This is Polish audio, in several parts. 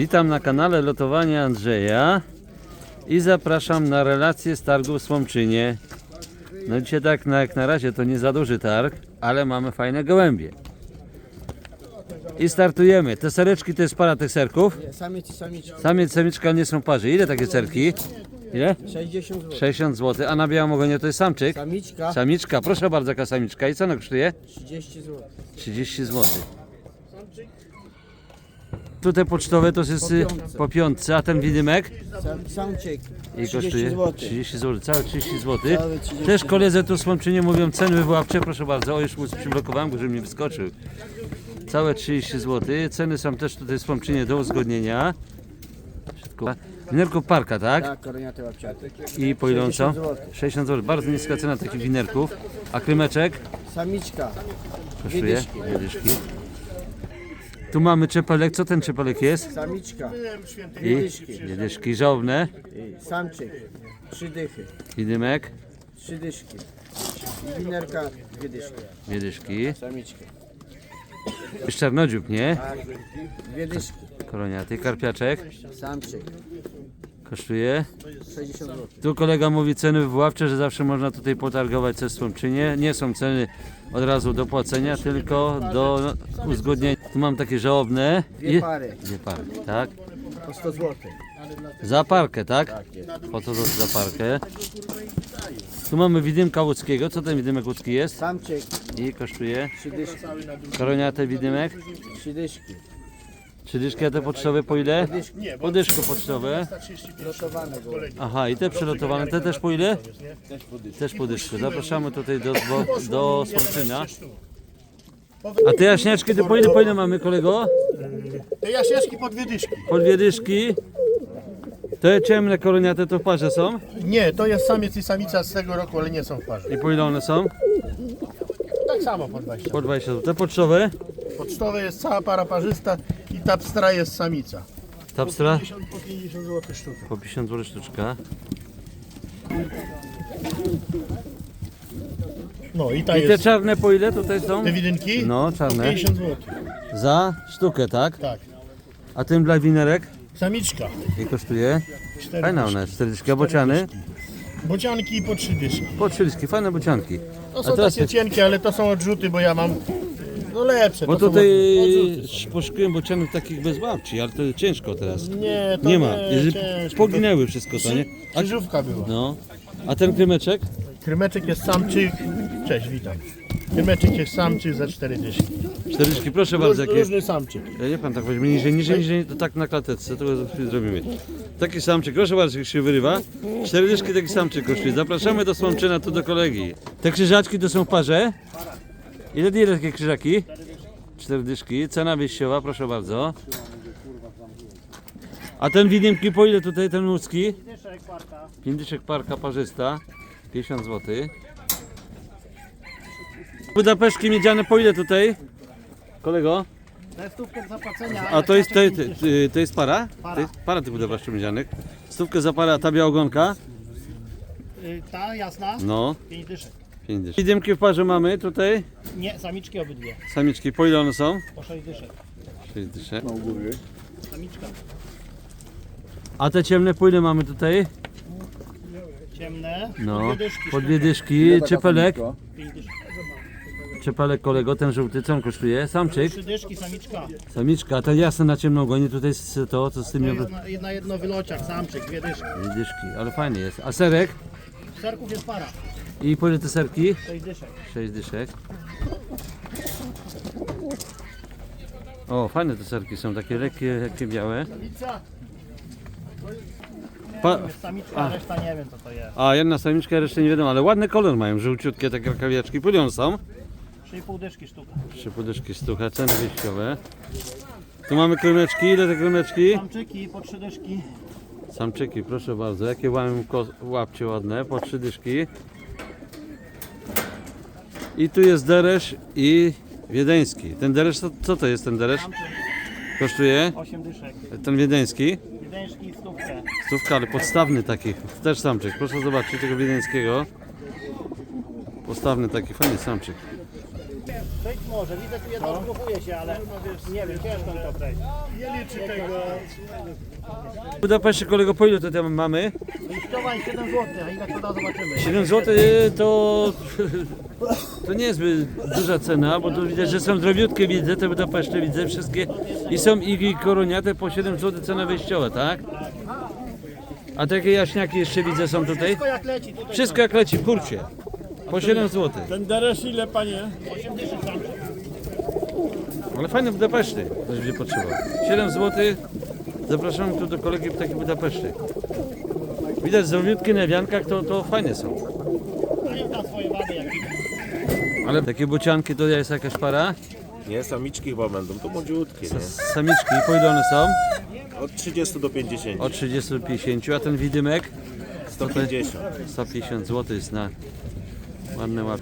Witam na kanale Lotowania Andrzeja i zapraszam na relację z targu w Słomczynie. No dzisiaj tak na, jak na razie to nie za duży targ, ale mamy fajne gołębie. I startujemy. Te sereczki to jest para tych serków. Samiec i samiczka. Samiec, samiczka nie są w parze. Ile takie serki? Ile? 60 zł. 60 zł. A na białym ogonie to jest samczyk? Samiczka Samiczka, proszę bardzo, jaka samiczka. I co ona kosztuje? 30 zł. 30 zł. Tutaj pocztowe to jest y, Po piątce. a ten widymek Sam, samczyk i 30 kosztuje zł. 30 zł, całe 30 zł. Całe 30 Też koledzy tu Słomczynie mówią ceny wywoławcze, proszę bardzo, o już mu przyblokowałem, żeby mi wyskoczył. Całe 30 zł. Ceny są też tutaj Słomczynie do uzgodnienia. Winerków parka, tak? Tak, koroniaty łapciaty. I po ile on są? 60 zł. 60 zł. Bardzo niska cena takich winerków. A krymeczek? Samiczka Kosztuje? dyszki. Dwie. Tu mamy czepelek. Co ten czepelek jest? Samiczka I dyszki. dwie dyszki żołne. i samczyk 3 dychy. I dymek. 3 dyszki. I winerka 2 dyszki. Dwie dyszki. Samiczka. Jest czarnodziób, nie? Tak. 2 dyszki. Koroniaty. Karpiaczek. Samczyk Kosztuje. 60 zł. Tu kolega mówi ceny wywoławcze, że zawsze można tutaj potargować coś w Słomczynie. Nie są ceny od razu do płacenia, tylko do uzgodnienia. Tu mam takie żałobne. Dwie pary Dwie pary, tak? po 100 zł. Za parkę, tak? Po co to za parkę? Tu mamy widymka łódzkiego. Co ten widymek łódzki jest? Samczyk I kosztuje 3 dyszki. koroniate widymek. 3 dyszki. Trzy dyszki, a te pocztowe po ile? Po dyszku pocztowe. Lotowane. Aha, i te przelotowane, te też po ile? Też po dyszku. Zapraszamy tutaj do, do, do Słomczyna. A te jaśniaczki to po ile, po ile mamy kolego? Te jaśniaczki po dwie dyszki. Po dwie dyszki. Te ciemne koroniate to w parze są? Nie, to jest samiec i samica z tego roku, ale nie są w parze. I po ile one są? Tak samo po 20. Po 20 zł. Te pocztowe? Pocztowe jest cała para parzysta i ta pstra jest samica. Tapstra? 50, po 50 zł sztuka. Po 50 zł sztuczka. No i ta I te jest. czarne po ile tutaj są? Te widynki? No, czarne. 50 zł. Za sztukę, tak? Tak. A ten dla winerek? Samiczka. I kosztuje? Cztery Fajna dyszki. ona jest, 40 a bociany? Bocianki po 3 dyszki. Po 30, fajne bocianki. To są teraz takie cienkie, ale to są odrzuty, bo ja mam no lepsze. Bo to są tutaj odrzuty. poszukiłem bocianów takich bez łapci, ale to ciężko teraz. Nie, to Nie ma. Jeżeli ciężko. poginęły wszystko to, nie? A, Krzyżówka była. no. A ten krymeczek? Krymeczek jest samczyk. Cześć, witam. Krymeczek jest samczyk za 4 dyszki. 40, proszę bardzo. Róż, Jakie... różny samczyk. Ja nie pan tak weźmie niżej, niżej, niżej, to tak na klateczce, to zrobimy. Taki samczyk, proszę bardzo, jak się wyrywa. Cztery dyszki taki samczyk kosztuje. Zapraszamy do Słomczyna, tu do kolegi. Te krzyżaczki to są w parze? Ile ile takie krzyżaki? Cztery dyszki. Cena wyjściowa, proszę bardzo. A ten widymki po ile tutaj, ten łódzki? Pięć dyszek parka parzysta. 50 zł. Budapeszki miedziane po ile tutaj? Kolego? To jest stówkę zapłacenia. A to jest, to, to, to jest para? To jest para tych budowlanych miedzianych. Stówkę za parę, a ta białogonka? Y, Ta jasna, No, 5 dyszek. 5 dyszek. Widymki w parze mamy tutaj. Nie, samiczki obydwie. Samiczki, po ile one są? Po 6 dyszek. 6 dyszek. Samiczka A te ciemne po ile mamy tutaj? Ciemne. No, Po dwie dyszki. Czepelek. 5 dyszek. Czepelek kolego, ten żółty, co on kosztuje? Samczyk. 3 dyszki, samiczka. Samiczka, a ten jasny na ciemną gonie tutaj jest to, co z tym jest na, na jedno wylociach, samczyk, dwie dyszki. Dwie dyszki, ale fajny jest. A serek? Serków jest para, I po ile te serki? 6 dyszek. 6 dyszek. O, fajne te serki są, takie lekkie, lekkie białe. Pa, jest samiczka, a reszta nie wiem co to jest. a jedna samiczka, resztę nie wiadomo, ale ładny kolor mają, żółciutkie. Po ile one są? 3,5 dyszki sztuka. Trzy pudyszki sztuka, ceny wyjściowe. Tu mamy krymeczki, ile te krymeczki? Samczyki po 3 dyszki. Samczyki, proszę bardzo, jakie mają ko- łapcie ładne, po trzy dyszki. I tu jest deresz i wiedeński. Ten deresz, co, co to jest ten deresz? Samczyk Kosztuje? 8 dyszek. Ten wiedeński? Wiedeńszki stówkę. Stówka, ale podstawny taki, też samczyk. Proszę zobaczyć tego wiedeńskiego. Postawny taki, fajny samczyk. Przejść może, widzę tu jedno zgrupuje się, ale nie wiem, ciężko mi to przejść. Nie liczy tego. W Budapeszcie kolego po ile to tam mamy? Listowań 7 zł, a ile to da zobaczymy. 7 zł to, to nie jest zbyt duża cena, bo tu widać, że są drobiutkie widzę, te Budapeszcze widzę wszystkie i są igi koroniate po 7 zł cena wejściowa, tak? A takie jaśniaki jeszcze widzę są tutaj? Wszystko jak leci, tutaj Wszystko jak leci w kurcie. Po 7 zł. Ten deresz ile panie? Ale fajne Budapeszty, ktoś będzie potrzebował. 7 zł. Zapraszam tu do kolegi ptaki Budapeszty. Widać zdrowiutkie na wiankach, to, to fajne są. mają tam swoje wady jak Ale takie bocianki to jest jakaś para? Nie, samiczki chyba będą, to młodziutkie, nie? Samiczki, po ile one są? Od 30 do 50. Od 30 do 50, a ten widymek 150. 150 zł jest na ładne łap.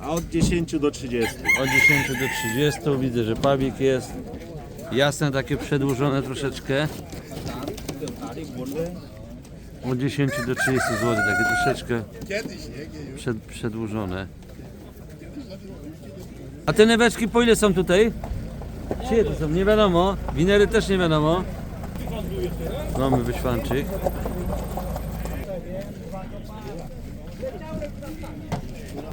A od 10 do 30. Od 10 do 30 widzę, że pawik jest. Jasne, takie przedłużone troszeczkę. Od 10 do 30 zł, takie troszeczkę przed, przedłużone. A te neweczki po ile są tutaj? Czyje to są? Nie wiadomo. Winery też nie wiadomo. Mamy wyświanczyk.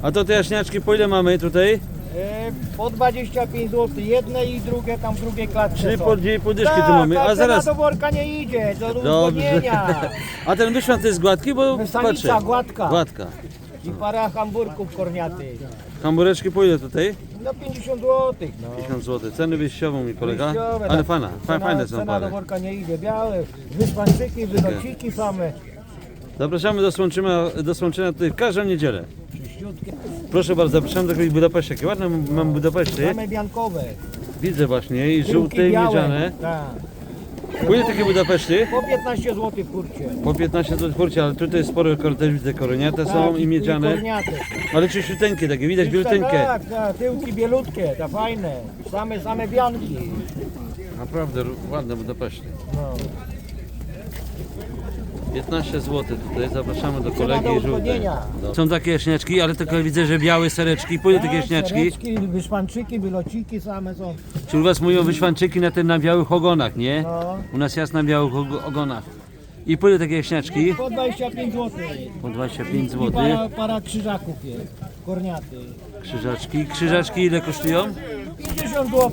A to te jaśniaczki po ile mamy tutaj? E, Po 25 zł, jedne i drugie tam w drugiej klatce Czyli są. po dwie pudyszki tak, tu mamy. ta A zaraz. do worka nie idzie, do Dobrze. uzgodnienia. A ten wyświat to jest gładki, bo Samica patrzę. gładka. Gładka. I para hamburków korniatych. Hambureczki po ile tutaj? No 50 zł. No. 50 zł. Ceny wyjściową mi kolega. Wyjściowe, Ale tak. fajna, fa- Cena- fajne są Cena do pary. worka nie idzie, białe, wyspańczyki, wylociki same. Zapraszamy do Słomczyna, do Słomczyna tutaj w każdą niedzielę. Proszę bardzo, zapraszamy do kolei Budapesztu. Jakie ładne mam Budapeszty. Same biankowe. Widzę właśnie i żółte i białe. miedziane. Tak. Ile takie Budapeszty? Po 15 zł w kurcie. Po 15 zł kurcie, ale tutaj sporo kor- też widzę koroniate są Tak, i miedziane. korniate. Ale czyściuteńkie takie, widać bielutynkie. Tak, tak, tyłki bielutkie, te fajne. Same, same bianki. Naprawdę ładne Budapeszty. No. 15 zł tutaj, zapraszamy do kolegi do. No. Są takie jaśniaczki, ale tylko widzę, że białe sereczki. Po ile takie jaśniaczki? Sereczki, wyszpanczyki, wylociki same są. Czy u was mówią wyszwanczyki na tym na białych ogonach, nie? No. U nas jest na białych og- ogonach. I po ile takie jaśniaczki? Po 25 zł. Po 25 I zł. para, para krzyżaków jest. Korniaty. Krzyżaczki. Krzyżaczki ile kosztują? 50 zł.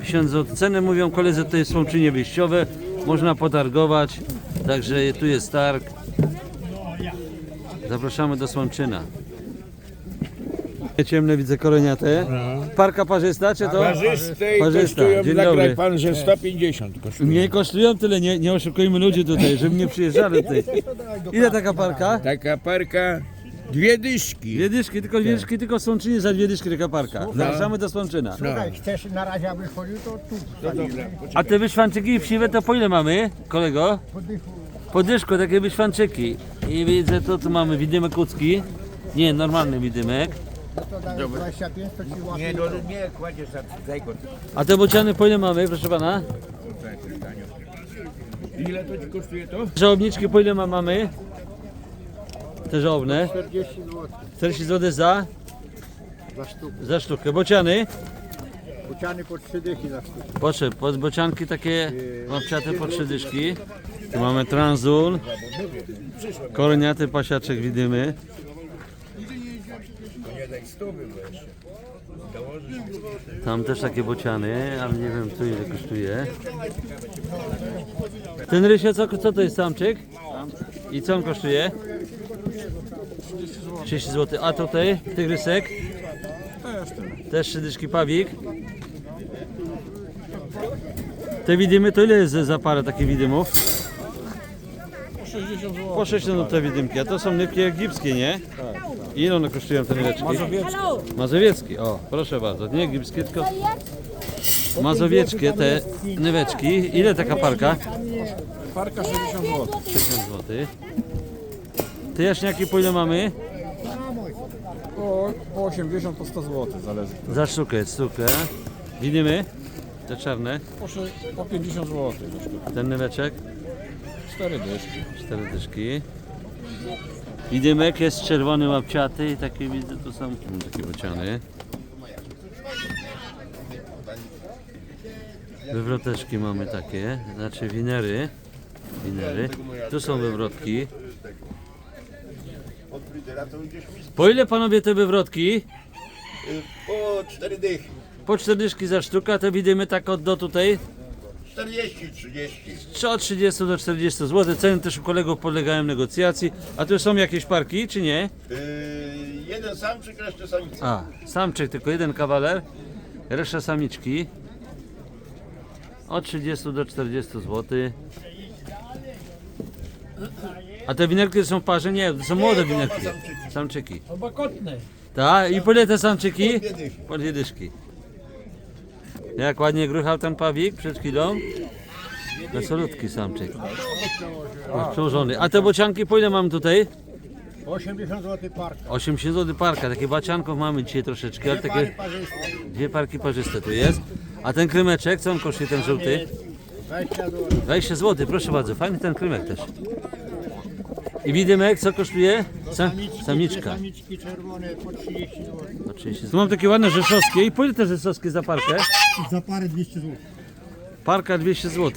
50 zł. Ceny mówią koledzy, to jest łączynie wyjściowe. Można potargować. Także tu jest targ. Zapraszamy do Słomczyna. Ciemne widzę koroniate. Parka parzysta czy to? Parzystej Parzysta. kosztują, Dzień nagraj dobry. pan, że 150 kosztuje. Nie kosztują tyle, nie, nie oszukujmy ludzi tutaj, żeby nie przyjeżdżali tutaj. Ile taka parka? Taka parka, dwie dyszki. Dwie dyszki, tylko dwie dyszki, tylko Słomczynie za dwie dyszki taka parka. Zapraszamy do Słomczyna. Słuchaj, chcesz na razie, aby chodził, to tu. A te wyszwanczyki wsiwe to po ile mamy, kolego? Po dyszku, takie wyszwanczyki. I widzę, to tu mamy widymek kucki. Nie, normalny widymek. Nie, no, nie, kładziesz za. A te bociany po ile mamy, proszę pana? Ile to ci kosztuje to? Żałobniczki po ile ma, mamy? Te żałobne? 40 zł 40 zł za? za sztukę. Za sztukę. Bociany? Buciany po 3 dychy za sztukę. Proszę, pod bocianki takie łapciate po trzy dyszki. Tu mamy tranzul. Koroniaty pasiaczek widymy. Tam też takie bociany, ale nie wiem co ile kosztuje. Ten rysie, co, co to jest samczyk? I co on kosztuje? 30 zł. A tutaj tygrysek? Też trzy dyszki pawik. Te widymy to ile jest za parę takich widymów? Po 60 zł te widymki, a to są nywki egipskie, nie? Ile one kosztują te nyweczki? Mazowieckie. Mazowieckie, o proszę bardzo, nie egipskie, tylko mazowieckie te nyweczki. Ile taka parka? Parka 60 zł. 60 zł. Te jaśniaki po ile mamy? Po, po 80, po 100 zł zależy. Za sztukę, sztukę. Widymy? Te czarne, Po, sze- po 50 zł. ten nyweczek. 4 dyszki. Cztery dyszki. Widymek jest czerwony łapciaty i takie widzę tu są takie bociany. Wywroteczki mamy takie, znaczy winery. Winery. Tu są wywrotki. Po ile panowie te wywrotki? Po 4 dychy. Po 40 za sztukę, a te widzimy tak od do tutaj. 40, 30. Czy od 30 do 40 zł. Ceny też u kolegów podlegają negocjacji. A tu są jakieś parki, czy nie? Yy, jeden samczyk, resztę samica. A, samczyk, tylko jeden kawaler. Reszta samiczki. Od 30 do 40 zł. A te winerki są w parze? Nie, to są młode winerki. Samczyki. Obakotne. Tak, i po ile te samczyki? Po dwie dyszki. Jak ładnie gruchał ten pawik przed chwilą. Wesolutki samczyk. Jest Przełożony. A te bocianki po ile mam tutaj? 80 zł parka. 80 zł parka. Takie bacianków mamy dzisiaj troszeczkę, ale takie dwie parki parzyste tu jest. A ten krymeczek, co on kosztuje ten żółty? 20 zł. 20 zł, proszę bardzo. Fajny ten krymek też. I widymek, co kosztuje? Sa, samiczka. Samiczki czerwone po 30 zł. No, 30. Tu mam takie ładne rzeszowskie. I ile te rzeszowskie za parkę? Za parę 200 zł. Parka 200 zł.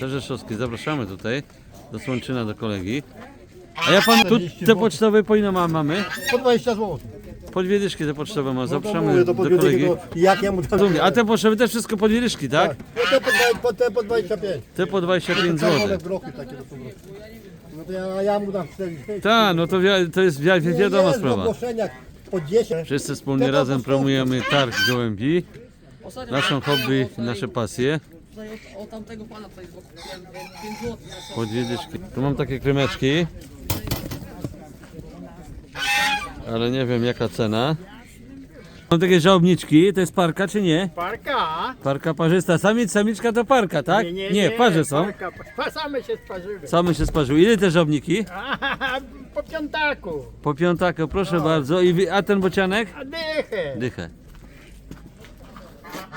Te rzeszowskie, zapraszamy tutaj do Słonczyna, do kolegi. A ja pan tu te pocztowe po ile ma, mamy? Po 20 zł. Po dwie dyszki te pocztowe ma, No zapraszamy do kolegi. jak ja mu dam? Rozumiem. A te pocztowe też wszystko po dwie dyszki, tak? No te po, te po 25. Te po 25 zł. takie. No to ja, ja mu dam 4 Tak, no to, wi- to jest wi- wi- wiadoma sprawa. po 10. Wszyscy wspólnie razem promujemy targ gołębi, naszą hobby, nasze pasje. Tutaj od, od tamtego pana tutaj kupiłem 5 zł. Po dwie dyszki. Tu mam takie krymeczki. Ale nie wiem jaka cena. Mam takie żałobniczki, to jest parka czy nie? Parka? Parka parzysta. Samic, samiczka to parka, tak? parze są. Parka. Pa- Same się sparzyły. Same się sparzyły. Ile te? Aha, po piątaku. Po piątakę, proszę bardzo. I wy- a ten bocianek? A dychę. Dychę.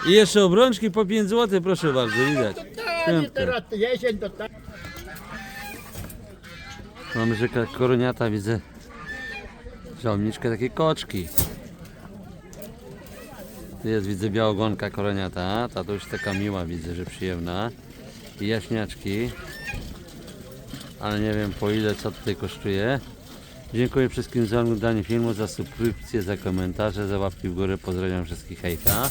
I jeszcze obrączki po 5 zł, proszę bardzo, widać. Tak, Piątka. teraz jesień to tak. Mamy rzeka koroniata, widzę. Żołniczkę, takie koczki. Tu jest, widzę, białogonka koroniata. Ta to już taka miła, widzę, że przyjemna. I jaśniaczki. Ale nie wiem po ile, co tutaj kosztuje. Dziękuję wszystkim za oglądanie filmu, za subskrypcję, za komentarze, za łapki w górę. Pozdrawiam wszystkich, hejka.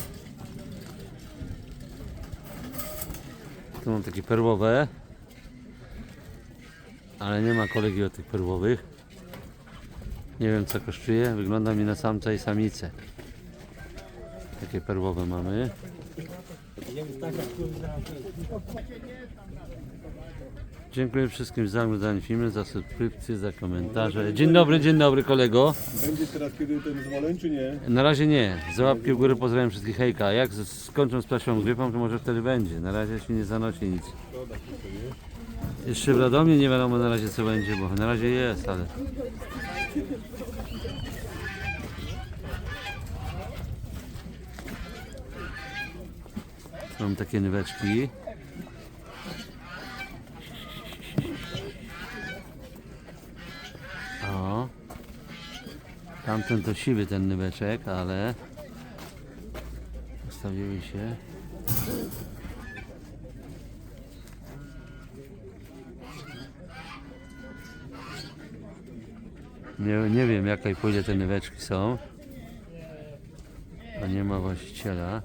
Tu mam takie perłowe. Ale nie ma kolegi o tych perłowych. Nie wiem co kosztuje. Wygląda mi na samca i samicę. Takie perłowe mamy. Dziękuję wszystkim za oglądanie filmu, za subskrypcję, za komentarze. Dzień dobry, dzień dobry kolego. Będzie teraz kiedy ten zwoleń, czy nie? Na razie nie. Za łapki w górę pozdrawiam wszystkich hejka. Jak z- skończą z ptasią grypą, to może wtedy będzie. Na razie się nie zanosi nic. Jeszcze w Radomie nie wiadomo na razie co będzie, bo na razie jest, ale... Mam takie nyweczki. O. Tamten to siwy ten nyweczek, ale ustawiły się. Nie, nie wiem po ile te nyweczki są. A nie ma właściciela.